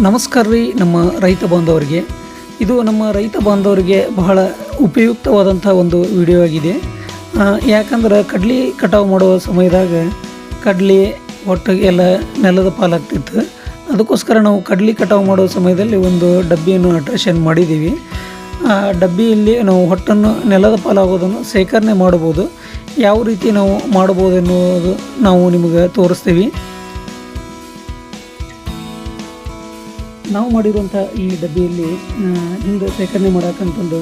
ನಮಸ್ಕಾರ ರೀ ನಮ್ಮ ರೈತ ಬಾಂಧವರಿಗೆ. ಇದು ನಮ್ಮ ರೈತ ಬಾಂಧವರಿಗೆ ಬಹಳ ಉಪಯುಕ್ತವಾದಂಥ ಒಂದು ವಿಡಿಯೋ ಆಗಿದೆ. ಯಾಕಂದ್ರೆ ಕಡ್ಲಿ ಕಟಾವು ಮಾಡುವ ಸಮಯದಾಗ ಕಡ್ಲಿ ಒಟ್ಟು ಎಲ್ಲ ನೆಲದ ಪಾಲಾಗ್ತಿತ್ತು. ಅದಕ್ಕೋಸ್ಕರ ನಾವು ಕಡ್ಲಿ ಕಟಾವು ಮಾಡುವ ಸಮಯದಲ್ಲಿ ಒಂದು ಡಬ್ಬಿಯನ್ನು ಅಟ್ರೇಷನ್ ಮಾಡಿದ್ದೀವಿ. ಆ, ಡಬ್ಬಿಯಲ್ಲಿ ನಾವು ಹೊಟ್ಟನ್ನು ನೆಲದ ಪಾಲಾಗೋದನ್ನು ಶೇಖರಣೆ ಮಾಡ್ಬೋದು ಯಾವ ರೀತಿ ನಾವು ಮಾಡ್ಬೋದು ಎನ್ನುವುದು ನಾವು ನಿಮಗೆ ತೋರಿಸ್ತೀವಿ. ನಾವು ಮಾಡಿರುವಂಥ ಈ ಡಬ್ಬಿಯಲ್ಲಿ ಹಿಂದೆ ಶೇಖರಣೆ ಮಾಡೋಕ್ಕಂತಂದು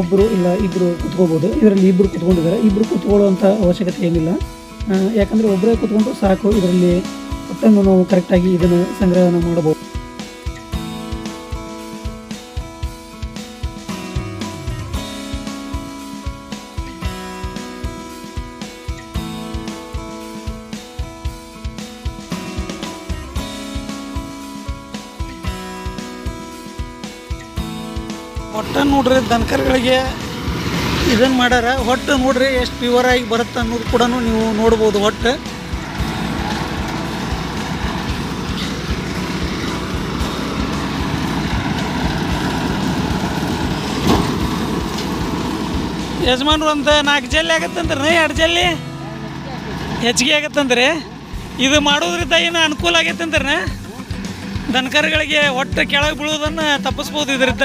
ಒಬ್ಬರು ಇಲ್ಲ ಇಬ್ಬರು ಕುತ್ಕೋಬೋದು ಇದರಲ್ಲಿ ಇಬ್ಬರು ಕುತ್ಕೊಂಡಿದ್ದಾರೆ. ಇಬ್ಬರು ಕುತ್ಕೊಳ್ಳುವಂಥ ಅವಶ್ಯಕತೆ ಏನಿಲ್ಲ. ಯಾಕಂದರೆ ಒಬ್ಬರೇ ಕುತ್ಕೊಂಡು ಸಾಕು. ಇದರಲ್ಲಿ ಹೊಟ್ಟನ್ನು ನಾವು ಕರೆಕ್ಟಾಗಿ ಇದನ್ನು ಸಂಗ್ರಹಣ ಮಾಡಬಹುದು. ಹೊಟ್ಟೆ ನೋಡ್ರಿ ದನಕರುಗಳಿಗೆ ಇದನ್ನು ಮಾಡ್ಯಾರ. ಹೊಟ್ಟೆ ನೋಡ್ರಿ ಎಷ್ಟು ಪ್ಯೂರ್ ಆಗಿ ಬರುತ್ತೆ ಅನ್ನೋದು ಕೂಡ ನೀವು ನೋಡ್ಬೋದು ಹೊಟ್ಟೆ. ಯಜಮಾನ್ರು ಒಂದು ನಾಲ್ಕು ಜಲ್ಲಿ ಆಗತ್ತಂದ್ರಿ ಎರಡು ಜಲ್ಲಿ? ಹೆಚ್ಚಿಗೆ ಆಗತ್ತಂದ್ರೆ? ಇದು ಮಾಡೋದ್ರಿಂದ ಏನು ಅನುಕೂಲ ಆಗೈತಂದ್ರಿ ದನಕರುಗಳಿಗೆ ಹೊಟ್ಟೆ ಕೆಳಗೆ ಬೀಳೋದನ್ನು ತಪ್ಪಿಸ್ಬೋದು ಇದರಿಂದ.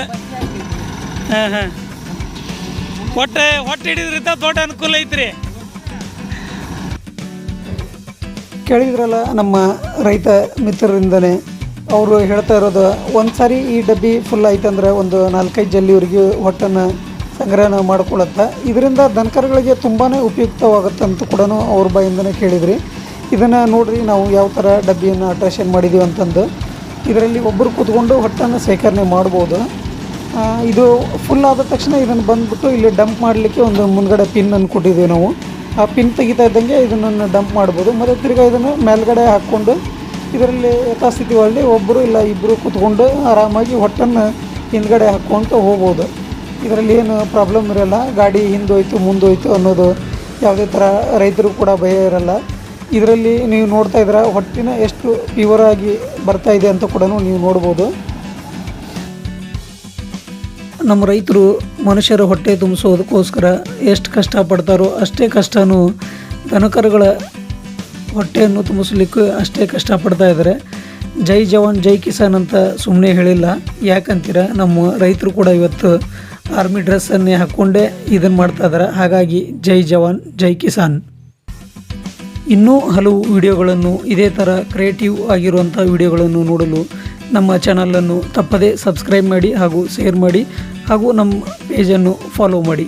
ಹಾಂ ಹಾಂ ಹೊಟ್ಟೆ ಹಿಡಿದ್ರಿಂದ ದೊಡ್ಡ ಅನುಕೂಲ ಐತ್ರಿ. ಕೇಳಿದ್ರಲ್ಲ, ನಮ್ಮ ರೈತ ಮಿತ್ರರಿಂದನೇ ಅವರು ಹೇಳ್ತಾ ಇರೋದು ಒಂದು ಸಾರಿ ಈ ಡಬ್ಬಿ ಫುಲ್ ಆಯ್ತಂದ್ರೆ ಒಂದು ನಾಲ್ಕೈದು ಜಲ್ಲಿವರೆಗೆ ಹೊಟ್ಟನ್ನು ಸಂಗ್ರಹಣ ಮಾಡ್ಕೊಳತ್ತೆ ಇದರಿಂದ ದನಕರುಗಳಿಗೆ ತುಂಬಾ ಉಪಯುಕ್ತವಾಗುತ್ತೆ ಅಂತ ಕೂಡ ಅವ್ರ ಬಾಯಿಂದನೇ ಕೇಳಿದ್ರಿ. ಇದನ್ನು ನೋಡ್ರಿ, ನಾವು ಯಾವ ಥರ ಡಬ್ಬಿಯನ್ನು ಅಟ್ರಾಕ್ಷನ್ ಮಾಡಿದ್ದೀವಿ ಅಂತಂದು. ಇದರಲ್ಲಿ ಒಬ್ಬರು ಕೂತ್ಕೊಂಡು ಹೊಟ್ಟನ್ನು ಶೇಖರಣೆ ಮಾಡ್ಬೋದು. ಇದು ಫುಲ್ ಆದ ತಕ್ಷಣ ಇದನ್ನು ಬಂದ್ಬಿಟ್ಟು ಇಲ್ಲಿ ಡಂಪ್ ಮಾಡಲಿಕ್ಕೆ ಒಂದು ಮುಂದ್ಗಡೆ ಪಿನ್ನನ್ನು ಕೊಟ್ಟಿದ್ದೀವಿ ನಾವು. ಆ ಪಿನ್ ತೆಗಿತಾ ಇದ್ದಂಗೆ ಇದನ್ನು ಡಂಪ್ ಮಾಡ್ಬೋದು. ಮತ್ತು ತಿರ್ಗಾ ಇದನ್ನು ಮೇಲ್ಗಡೆ ಹಾಕ್ಕೊಂಡು ಇದರಲ್ಲಿ ಯಥಾಸ್ಥಿತಿ ಒಳ್ಳೆ ಒಬ್ಬರು ಇಲ್ಲ ಇಬ್ಬರು ಕೂತ್ಕೊಂಡು ಆರಾಮಾಗಿ ಹೊಟ್ಟನ್ನು ಹಿಂದ್ಗಡೆ ಹಾಕ್ಕೊಂತ ಹೋಗ್ಬೋದು. ಇದರಲ್ಲಿ ಏನು ಪ್ರಾಬ್ಲಮ್ ಇರೋಲ್ಲ. ಗಾಡಿ ಹಿಂದೋಯ್ತು, ಮುಂದೋಯ್ತು ಅನ್ನೋದು ಯಾವುದೇ ಥರ ರೈತರು ಕೂಡ ಭಯ ಇರಲ್ಲ. ಇದರಲ್ಲಿ ನೀವು ನೋಡ್ತಾ ಇದ್ದೀರ, ಹೊಟ್ಟಿನ ಎಷ್ಟು ಪ್ಯೂರಾಗಿ ಬರ್ತಾ ಇದೆ ಅಂತ ಕೂಡ ನೀವು ನೋಡ್ಬೋದು. ನಮ್ಮ ರೈತರು ಮನುಷ್ಯರ ಹೊಟ್ಟೆ ತುಂಬಿಸೋದಕ್ಕೋಸ್ಕರ ಎಷ್ಟು ಕಷ್ಟಪಡ್ತಾರೋ ಅಷ್ಟೇ ಕಷ್ಟನೂ ದನಕರುಗಳ ಹೊಟ್ಟೆಯನ್ನು ತುಂಬಿಸ್ಲಿಕ್ಕೆ ಅಷ್ಟೇ ಕಷ್ಟಪಡ್ತಾ ಇದ್ದಾರೆ. ಜೈ ಜವಾನ್, ಜೈ ಕಿಸಾನ್ ಅಂತ ಸುಮ್ಮನೆ ಹೇಳಿಲ್ಲ. ಯಾಕಂತೀರ? ನಮ್ಮ ರೈತರು ಕೂಡ ಇವತ್ತು ಆರ್ಮಿ ಡ್ರೆಸ್ಸನ್ನೇ ಹಾಕ್ಕೊಂಡೇ ಇದನ್ನು ಮಾಡ್ತಾ ಇದ್ದಾರೆ. ಹಾಗಾಗಿ ಜೈ ಜವಾನ್, ಜೈ ಕಿಸಾನ್. ಇನ್ನೂ ಹಲವು ವಿಡಿಯೋಗಳನ್ನು ಇದೇ ಥರ ಕ್ರಿಯೇಟಿವ್ ಆಗಿರುವಂಥ ವಿಡಿಯೋಗಳನ್ನು ನೋಡಲು ನಮ್ಮ ಚಾನಲನ್ನು ತಪ್ಪದೇ ಸಬ್ಸ್ಕ್ರೈಬ್ ಮಾಡಿ ಹಾಗೂ ಶೇರ್ ಮಾಡಿ ಹಾಗೂ ನಮ್ಮ ಪೇಜನ್ನು ಫಾಲೋ ಮಾಡಿ.